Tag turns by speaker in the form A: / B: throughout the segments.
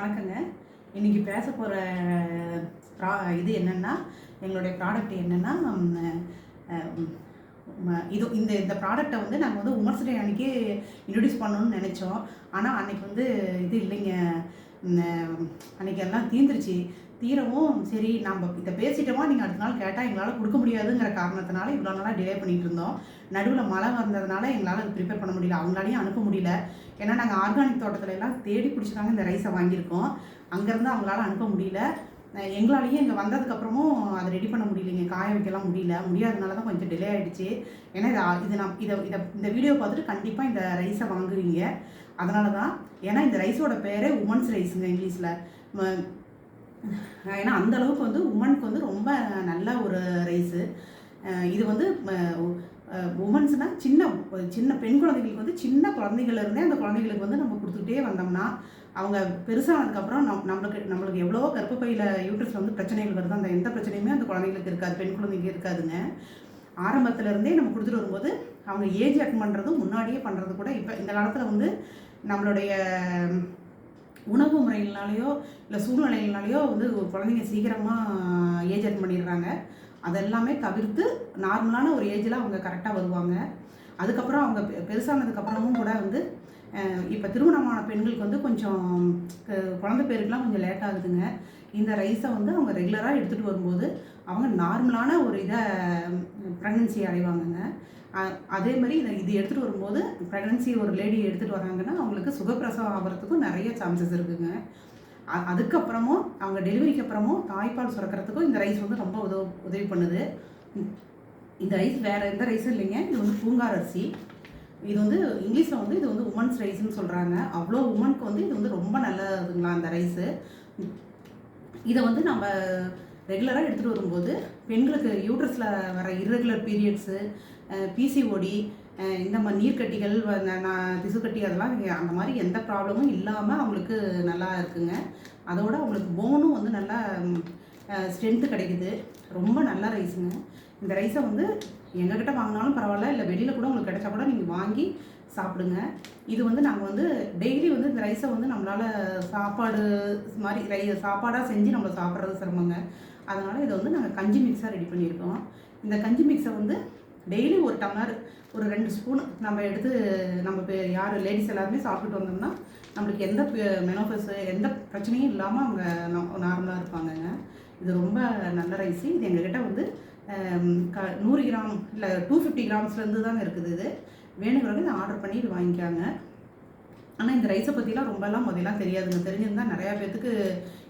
A: வணக்கங்க. இன்னைக்கு பேச போகிற ப்ரா இது என்னென்னா எங்களுடைய ப்ராடக்ட் என்னென்னா இது இந்த இந்த ப்ராடக்டை வந்து நாங்கள் வந்து உமர்ஸ் டே அன்றைக்கி இன்ட்ரடியூஸ் பண்ணணும்னு நினச்சோம். ஆனால் அன்றைக்கி வந்து இது இல்லைங்க. அன்றைக்கி அன்னைக்கு எல்லாம் தீந்துருச்சு. தீரவும் சரி நம்ம இதை பேசிட்டோமா? நீங்கள் அடுத்த நாள் கேட்டால் எங்களால் கொடுக்க முடியாதுங்கிற காரணத்தினால இவ்வளோ நாளாக டிலே பண்ணிகிட்டு இருந்தோம். நடுவில் மழை வந்ததுனால எங்களால் அது ப்ரிப்பேர் பண்ண முடியல. அவங்களாலையும் அனுப்ப முடியல. ஏன்னா நாங்கள் ஆர்கானிக் தோட்டத்துல எல்லாம் தேடி பிடிச்சிதாங்க இந்த ரைஸை வாங்கியிருக்கோம். அங்கேருந்து அவங்களால அனுப்ப முடியல. எங்களாலேயும் இங்கே வந்ததுக்கப்புறமும் அதை ரெடி பண்ண முடியலைங்க. காய வைக்கலாம் முடியல. முடியாதனால தான் கொஞ்சம் டிலே ஆகிடுச்சு ஏன்னா இது இது நான் இதை இதை இந்த வீடியோ பார்த்துட்டு கண்டிப்பாக இந்த ரைஸை வாங்குவீங்க அதனால தான் ஏன்னா இந்த ரைஸோட பேரே உமன்ஸ் ரைஸுங்க இங்கிலீஷில். ஏன்னா அந்த அளவுக்கு வந்து உமனுக்கு வந்து ரொம்ப நல்ல ஒரு ரைஸு இது வந்து உமன்ஸ்னால் சின்ன சின்ன பெண் குழந்தைகளுக்கு வந்து சின்ன குழந்தைகள் இருந்தே அந்த குழந்தைகளுக்கு வந்து நம்ம கொடுத்துக்கிட்டே வந்தோம்னா அவங்க பெருசானதுக்கப்புறம் நம் நம்மளுக்கு நம்மளுக்கு எவ்வளோ கர்ப்பப்பையில் யூட்ரஸில் வந்து பிரச்சனைகள் வருது. அந்த எந்த பிரச்சனையுமே அந்த குழந்தைகளுக்கு இருக்காது பெண் குழந்தைங்க இருக்காதுங்க. ஆரம்பத்துலேருந்தே நம்ம கொடுத்துட்டு வரும்போது அவங்க ஏஜ் அட்டன் பண்ணுறதும் முன்னாடியே பண்ணுறது கூட இப்போ இந்த காலத்தில் வந்து நம்மளுடைய உணவு முறைகள்னாலேயோ இல்லை சூழ்நிலைகள்னாலேயோ வந்து குழந்தைங்க சீக்கிரமாக ஏஜ் அட்டன் பண்ணிடுறாங்க. அதெல்லாமே தவிர்த்து நார்மலான ஒரு ஏஜில் அவங்க கரெக்டாக வருவாங்க. அதுக்கப்புறம் அவங்க பெ- பெருசானதுக்கப்புறமும் கூட வந்து இப்போ திருமணமான பெண்களுக்கு வந்து கொஞ்சம் குழந்த குழந்தை பேருக்குலாம் கொஞ்சம் லேட் ஆகுதுங்க. இந்த ரைஸை வந்து அவங்க ரெகுலராக எடுத்துகிட்டு வரும்போது அவங்க நார்மலான ஒரு இதை ப்ரெக்னன்சி அடைவாங்கங்க. அதே மாதிரி இதை இது எடுத்துகிட்டு வரும்போது ப்ரெக்னன்சி ஒரு லேடி எடுத்துகிட்டு வராங்கன்னா அவங்களுக்கு சுகப்பிரசவம் ஆகிறதுக்கும் நிறைய சான்சஸ் இருக்குங்க. அ- அதுக்கப்புறமும் அவங்க டெலிவரிக்கு அப்புறமும் தாய்ப்பால் சுரக்கிறதுக்கும் இந்த ரைஸ் வந்து ரொம்ப உதவு உதவி பண்ணுது. இந்த ரைஸ் வேறு எந்த ரைஸும் இல்லைங்க இது வந்து பூங்கார் அரிசி இது வந்து இங்கிலீஷில் வந்து இது வந்து உமன்ஸ் ரைஸ்னு சொல்கிறாங்க அவ்வளோ உமனுக்கு வந்து இது வந்து ரொம்ப நல்லதுங்களா அந்த ரைஸு இதை வந்து நம்ம ரெகுலராக எடுத்துகிட்டு வரும்போது பெண்களுக்கு யூட்ரஸில் வர இர்ரெகுலர் பீரியட்ஸு பிசிஓடி இந்த மாதிரி நீர்க்கட்டிகள் திசுக்கட்டி அதெல்லாம் அந்த மாதிரி எந்த ப்ராப்ளமும் இல்லாமல் அவங்களுக்கு நல்லா இருக்குங்க. அதோட அவங்களுக்கு போனும் வந்து நல்லா ஸ்ட்ரென்த்து கிடைக்குது. ரொம்ப நல்ல ரைஸுங்க இந்த ரைஸை வந்து எங்ககிட்ட வாங்கினாலும் பரவாயில்ல இல்லை வெளியில் கூட உங்களுக்கு கிடைச்சா கூட நீங்கள் வாங்கி சாப்பிடுங்க. இது வந்து நாங்கள் வந்து டெய்லி வந்து இந்த ரைஸை வந்து நம்மளால் சாப்பாடு மாதிரி ரை சாப்பாடாக செஞ்சு நம்ம சாப்பிட்றது சிரமங்க. அதனால் இதை வந்து நாங்கள் கஞ்சி மிக்ஸாக ரெடி பண்ணியிருக்கோம். இந்த கஞ்சி மிக்ஸை வந்து டெய்லி ஒரு டம்ளர் ஒரு ரெண்டு ஸ்பூன் நம்ம எடுத்து நம்ம இப்போ யார் லேடிஸ் எல்லாருமே சாப்பிட்டுட்டு வந்தோம்னா நம்மளுக்கு எந்த மெனோஃபஸு எந்த பிரச்சனையும் இல்லாமல் அவங்க நார்மலாக இருப்பாங்கங்க. இது ரொம்ப நல்ல ரைஸு இது எங்ககிட்ட வந்து க நூறு கிராம் இல்லை டூ ஃபிஃப்டி கிராம்ஸ்லேருந்து தாங்க இருக்குது இது. வேணுங்கிறவங்க இதை ஆர்டர் பண்ணி இது வாங்கிக்காங்க. ஆனால் இந்த ரைஸை பற்றிலாம் ரொம்பலாம் முதலாம் தெரியாதுங்க. தெரிஞ்சிருந்தால் நிறையா பேர்த்துக்கு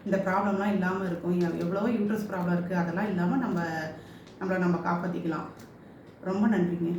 A: இந்த ப்ராப்ளம்லாம் இல்லாமல் இருக்கும். எவ்வளோ யூட்ரஸ் ப்ராப்ளம் இருக்குது அதெல்லாம் இல்லாமல் நம்ம நம்மளை நம்ம காப்பாற்றிக்கலாம் ரொம்ப நன்றிங்க.